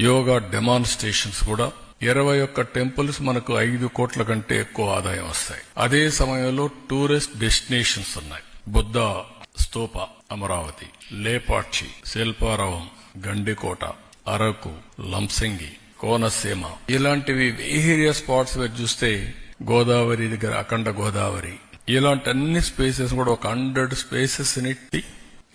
Yoga demonstrations కూడా ఇరవై ఒక్క టెంపుల్స్ మనకు ఐదు కోట్ల కంటే ఎక్కువ ఆదాయం వస్తాయి. అదే సమయంలో టూరిస్ట్ డెస్టినేషన్స్ ఉన్నాయి. బుద్ధ స్తూప అమరావతి లేపాక్షి శిల్పారావం గండికోట అరకు లంసింగి కోనసీమ ఇలాంటివి వేరియస్ స్పాట్స్ మీరు చూస్తే గోదావరి దగ్గర అఖండ గోదావరి ఇలాంటి అన్ని స్పేసెస్ కూడా ఒక హండ్రెడ్ స్పేసెస్ని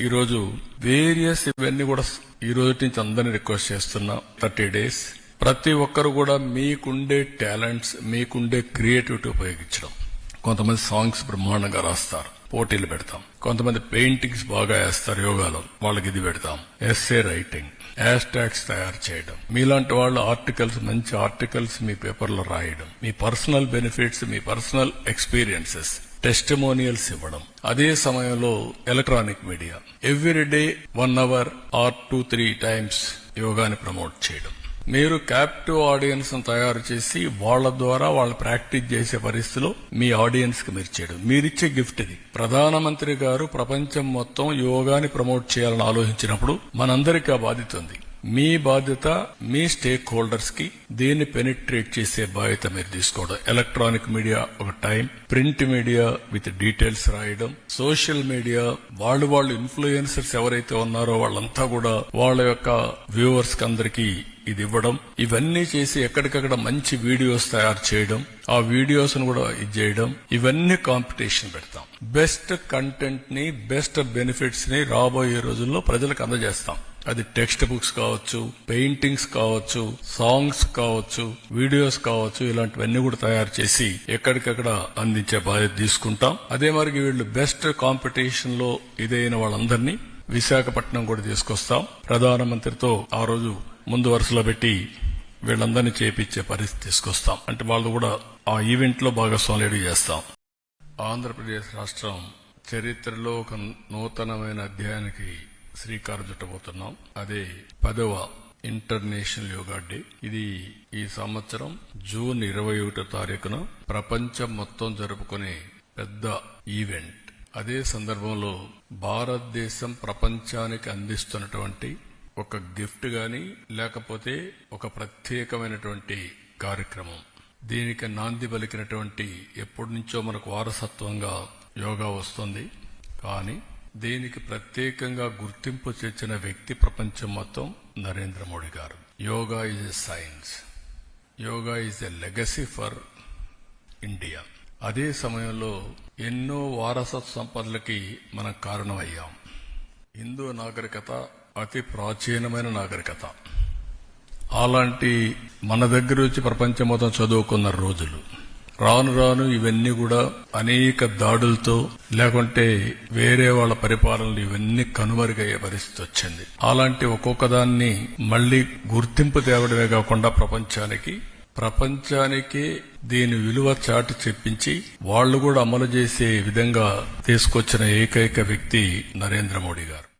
ఈరోజు వేరియస్ ఇవన్నీ కూడా ఈ రోజు నుంచి అందరిని రిక్వెస్ట్ చేస్తున్నా థర్టీ డేస్. ప్రతి ఒక్కరు కూడా మీకుండే టాలెంట్స్ మీకుండే క్రియేటివిటీ ఉపయోగించడం. కొంతమంది సాంగ్స్ బ్రహ్మాండంగా రాస్తారు పోటీలు పెడతాం. కొంతమంది పెయింటింగ్స్ బాగా వేస్తారు యోగాలో వాళ్ళకి ఇది పెడతాం. ఎస్ఏ రైటింగ్ హ్యాష్ ట్యాగ్స్ తయారు చేయడం. మీలాంటి వాళ్ళు ఆర్టికల్స్ మంచి ఆర్టికల్స్ మీ పేపర్లో రాయడం. మీ పర్సనల్ బెనిఫిట్స్ మీ పర్సనల్ ఎక్స్పీరియన్సెస్. టెస్టిమోనియల్స్ ఇవ్వడం. అదే సమయంలో electronic media. Every day one hour or two three times యోగాని ప్రమోట్ చేయడం. మీరు క్యాప్టివ్ ఆడియన్స్ తయారు చేసి వాళ్ళ ద్వారా వాళ్ళు ప్రాక్టీస్ చేసే పరిస్థితిలో మీ ఆడియన్స్కి మీరు చేయడం. మీరిచ్చే గిఫ్ట్ ఇది. ప్రధానమంత్రి గారు ప్రపంచం మొత్తం యోగాని ప్రమోట్ చేయాలని ఆలోచించినప్పుడు మనందరికీ ఆ బాధ్యత ఉంది. మీ బాధ్యత మీ స్టేక్ హోల్డర్స్కి దీన్ని పెనిట్రేట్ చేసే బాధ్యత మీరు తీసుకోవడం. ఎలక్ట్రానిక్ మీడియా ఒక time print media with details రాయడం సోషల్ మీడియా వాళ్ళు వాళ్ళు ఇన్ఫ్లుయెన్సర్స్ ఎవరైతే ఉన్నారో వాళ్ళంతా కూడా వాళ్ళ యొక్క వ్యూవర్స్ అందరికీ ఇది ఇవ్వడం ఇవన్నీ చేసి ఎక్కడికక్కడ మంచి వీడియోస్ తయారు చేయడం ఆ వీడియోస్ను కూడా ఇది చేయడం ఇవన్నీ కాంపిటీషన్ పెడతాం. బెస్ట్ కంటెంట్ని బెస్ట్ బెనిఫిట్స్ని రాబోయే రోజుల్లో ప్రజలకు అందజేస్తాం. అది టెక్స్ట్ బుక్స్ కావచ్చు పెయింటింగ్స్ కావచ్చు సాంగ్స్ కావచ్చు వీడియోస్ కావచ్చు ఇలాంటివన్నీ కూడా తయారు చేసి ఎక్కడికక్కడ అందించే బాధ్యత తీసుకుంటాం. అదే మరి వీళ్ళు బెస్ట్ కాంపిటీషన్లో ఇదైన వాళ్ళందరినీ విశాఖపట్నం కూడా తీసుకొస్తాం. ప్రధానమంత్రితో ఆ రోజు ముందు వరుసలో పెట్టి వీళ్ళందరినీ చేపించే పరిస్థితి తీసుకొస్తాం. అంటే వాళ్ళు కూడా ఆ ఈవెంట్లో భాగస్వామ్యం చేస్తాం. ఆంధ్రప్రదేశ్ రాష్ట్రం చరిత్రలో ఒక నూతనమైన అధ్యాయానికి శ్రీకారం చుట్టబోతున్నాం. అదే పదవ ఇంటర్నేషనల్ యోగా డే. ఇది ఈ సంవత్సరం జూన్ ఇరవై ఒకటో తారీఖున ప్రపంచం మొత్తం జరుపుకునే పెద్ద ఈవెంట్. అదే సందర్భంలో భారతదేశం ప్రపంచానికి అందిస్తున్నటువంటి ఒక గిఫ్ట్ గాని లేకపోతే ఒక ప్రత్యేకమైనటువంటి కార్యక్రమం. దీనికి నాంది పలికినటువంటి ఎప్పటి నుంచో మనకు వారసత్వంగా యోగా వస్తుంది. కానీ దీనికి ప్రత్యేకంగా గుర్తింపు తెచ్చిన వ్యక్తి ప్రపంచం మొత్తం Narendra Modi garu. Yoga is a science yoga is a legacy for India అదే సమయంలో ఎన్నో వారసత్వ సంపదలకి మనం కారణమయ్యాం. హిందూ నాగరికత అతి ప్రాచీనమైన నాగరికత. అలాంటి మన దగ్గర వచ్చి ప్రపంచం మొత్తం చదువుకున్న రోజులు. రాను రాను ఇవన్నీ కూడా అనేక దాడులతో లేకుంటే వేరే వాళ్ళ పరిపాలనలు ఇవన్నీ కనుమరుగయ్యే పరిస్థితి వచ్చింది. అలాంటి ఒక్కొక్క దాన్ని మళ్ళీ గుర్తింపు తేవడమే కాకుండా ప్రపంచానికి ప్రపంచానికి దీని విలువ చాటి చెప్పించి వాళ్ళు కూడా అమలు చేసే విధంగా తీసుకొచ్చిన ఏకైక వ్యక్తి నరేంద్ర మోడీ గారు.